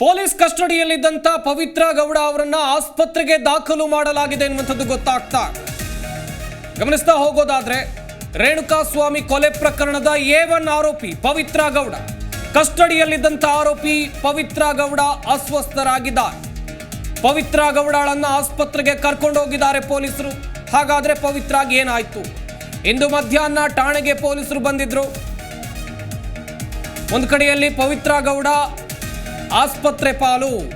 Police ಕಸ್ಟಡಿಯಲ್ಲಿದ್ದಂಥ Pavithra Gowda ಅವರನ್ನ ಆಸ್ಪತ್ರೆಗೆ ದಾಖಲು ಮಾಡಲಾಗಿದೆ ಎನ್ನುವಂಥದ್ದು ಗೊತ್ತಾಗ್ತಾ. ಗಮನಿಸ್ತಾ ಹೋಗೋದಾದ್ರೆ ರೇಣುಕಾ ಸ್ವಾಮಿ ಕೊಲೆ ಪ್ರಕರಣದ ಎ ಒನ್ ಆರೋಪಿ ಪವಿತ್ರ ಗೌಡ, ಕಸ್ಟಡಿಯಲ್ಲಿದ್ದಂಥ ಆರೋಪಿ ಪವಿತ್ರ ಗೌಡ ಅಸ್ವಸ್ಥರಾಗಿದ್ದಾರೆ. ಪವಿತ್ರ ಗೌಡಳನ್ನ ಆಸ್ಪತ್ರೆಗೆ ಕರ್ಕೊಂಡು ಹೋಗಿದ್ದಾರೆ ಪೊಲೀಸರು. ಹಾಗಾದ್ರೆ ಪವಿತ್ರಾಗ ಏನಾಯ್ತು? ಇಂದು ಮಧ್ಯಾಹ್ನ ಠಾಣೆಗೆ ಪೊಲೀಸರು ಬಂದಿದ್ರು. ಒಂದು ಕಡೆಯಲ್ಲಿ ಪವಿತ್ರ ಗೌಡ ಆಸ್ಪತ್ರೆ ಪಾಲು.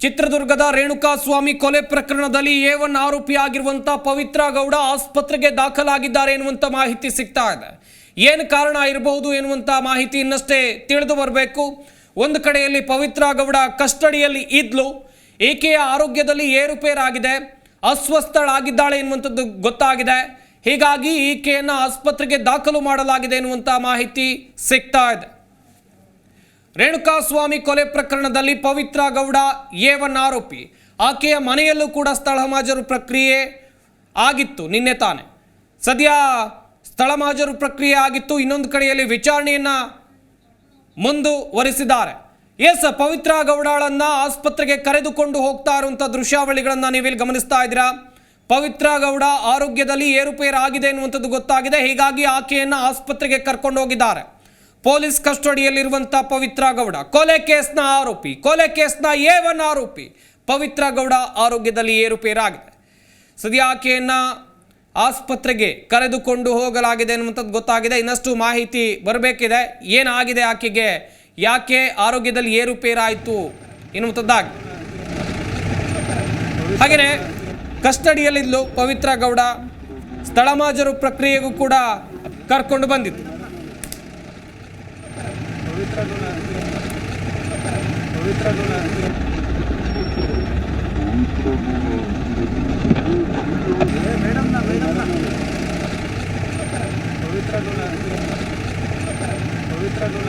ಚಿತ್ರದುರ್ಗದ ರೇಣುಕಾ ಸ್ವಾಮಿ ಕೊಲೆ ಪ್ರಕರಣದಲ್ಲಿ ಎ ಒನ್ ಆರೋಪಿ ಆಗಿರುವಂತ ಪವಿತ್ರ ಗೌಡ ಆಸ್ಪತ್ರೆಗೆ ದಾಖಲಾಗಿದ್ದಾರೆ ಎನ್ನುವಂಥ ಮಾಹಿತಿ ಸಿಗ್ತಾ ಇದೆ. ಏನು ಕಾರಣ ಇರಬಹುದು ಎನ್ನುವಂಥ ಮಾಹಿತಿ ಇನ್ನಷ್ಟೇ ತಿಳಿದು ಬರಬೇಕು. ಒಂದು ಕಡೆಯಲ್ಲಿ ಪವಿತ್ರ ಗೌಡ ಕಸ್ಟಡಿಯಲ್ಲಿ ಇದ್ಲು. ಈಕೆಯ ಆರೋಗ್ಯದಲ್ಲಿ ಏರುಪೇರಾಗಿದೆ. ಅಸ್ವಸ್ಥಳಾಗಿದ್ದಾಳೆ ಎನ್ನುವಂಥದ್ದು ಗೊತ್ತಾಗಿದೆ. ಹೀಗಾಗಿ ಈಕೆಯನ್ನು ಆಸ್ಪತ್ರೆಗೆ ದಾಖಲು ಮಾಡಲಾಗಿದೆ ಎನ್ನುವಂಥ ಮಾಹಿತಿ ಸಿಗ್ತಾ ಇದೆ. ರೇಣುಕಾ ಸ್ವಾಮಿ ಕೊಲೆ ಪ್ರಕರಣದಲ್ಲಿ ಪವಿತ್ರ ಗೌಡ ಎ ಒನ್ ಆರೋಪಿ. ಆಕೆಯ ಮನೆಯಲ್ಲೂ ಕೂಡ ಸ್ಥಳ ಮಾಜರು ಪ್ರಕ್ರಿಯೆ ಆಗಿತ್ತು, ನಿನ್ನೆ ತಾನೆ. ಸದ್ಯ ಸ್ಥಳ ಮಾಜರು ಪ್ರಕ್ರಿಯೆ ಆಗಿತ್ತು, ಇನ್ನೊಂದು ಕಡೆಯಲ್ಲಿ ವಿಚಾರಣೆಯನ್ನ ಮುಂದುವರಿಸಿದ್ದಾರೆ. ಎಸ್, ಪವಿತ್ರ ಗೌಡಳನ್ನ ಆಸ್ಪತ್ರೆಗೆ ಕರೆದುಕೊಂಡು ಹೋಗ್ತಾ ಇರುವಂಥ ದೃಶ್ಯಾವಳಿಗಳನ್ನು ನೀವಿಲ್ಲಿ ಗಮನಿಸ್ತಾ ಇದ್ದೀರಾ? ಪವಿತ್ರ ಗೌಡ ಆರೋಗ್ಯದಲ್ಲಿ ಏರುಪೇರಾಗಿದೆ ಎನ್ನುವಂಥದ್ದು ಗೊತ್ತಾಗಿದೆ, ಹೀಗಾಗಿ ಆಕೆಯನ್ನು ಆಸ್ಪತ್ರೆಗೆ ಕರ್ಕೊಂಡು ಹೋಗಿದ್ದಾರೆ. ಪೊಲೀಸ್ ಕಸ್ಟಡಿಯಲ್ಲಿರುವಂಥ ಪವಿತ್ರ ಗೌಡ, ಕೊಲೆ ಕೇಸ್ನ ಆರೋಪಿ, ಕೊಲೆ ಕೇಸ್ನ ಎ ಒನ್ ಆರೋಪಿ ಪವಿತ್ರ ಗೌಡ ಆರೋಗ್ಯದಲ್ಲಿ ಏರುಪೇರಾಗಿದೆ. ಸದ್ಯ ಆಕೆಯನ್ನು ಆಸ್ಪತ್ರೆಗೆ ಕರೆದುಕೊಂಡು ಹೋಗಲಾಗಿದೆ ಅನ್ನುವಂಥದ್ದು ಗೊತ್ತಾಗಿದೆ. ಇನ್ನಷ್ಟು ಮಾಹಿತಿ ಬರಬೇಕಿದೆ. ಏನಾಗಿದೆ ಆಕೆಗೆ? ಯಾಕೆ ಆರೋಗ್ಯದಲ್ಲಿ ಏರುಪೇರಾಯಿತು ಎನ್ನುವಂಥದ್ದಾಗಿ. ಹಾಗೆಯೇ ಕಸ್ಟಡಿಯಲ್ಲಿದ್ದಲು ಪವಿತ್ರ ಗೌಡ ಸ್ಥಳ ಮಾಜರು ಪ್ರಕ್ರಿಯೆಗೂ ಕೂಡ ಕರ್ಕೊಂಡು ಬಂದಿತ್ತು ಪವಿತ್ರಗುಣ ಪವಿತ್ರಗುಣ ಮೇಡಮ್ನ ಮೇಡಮ್ನ ಪವಿತ್ರಗುಣ ಪವಿತ್ರಗುಣ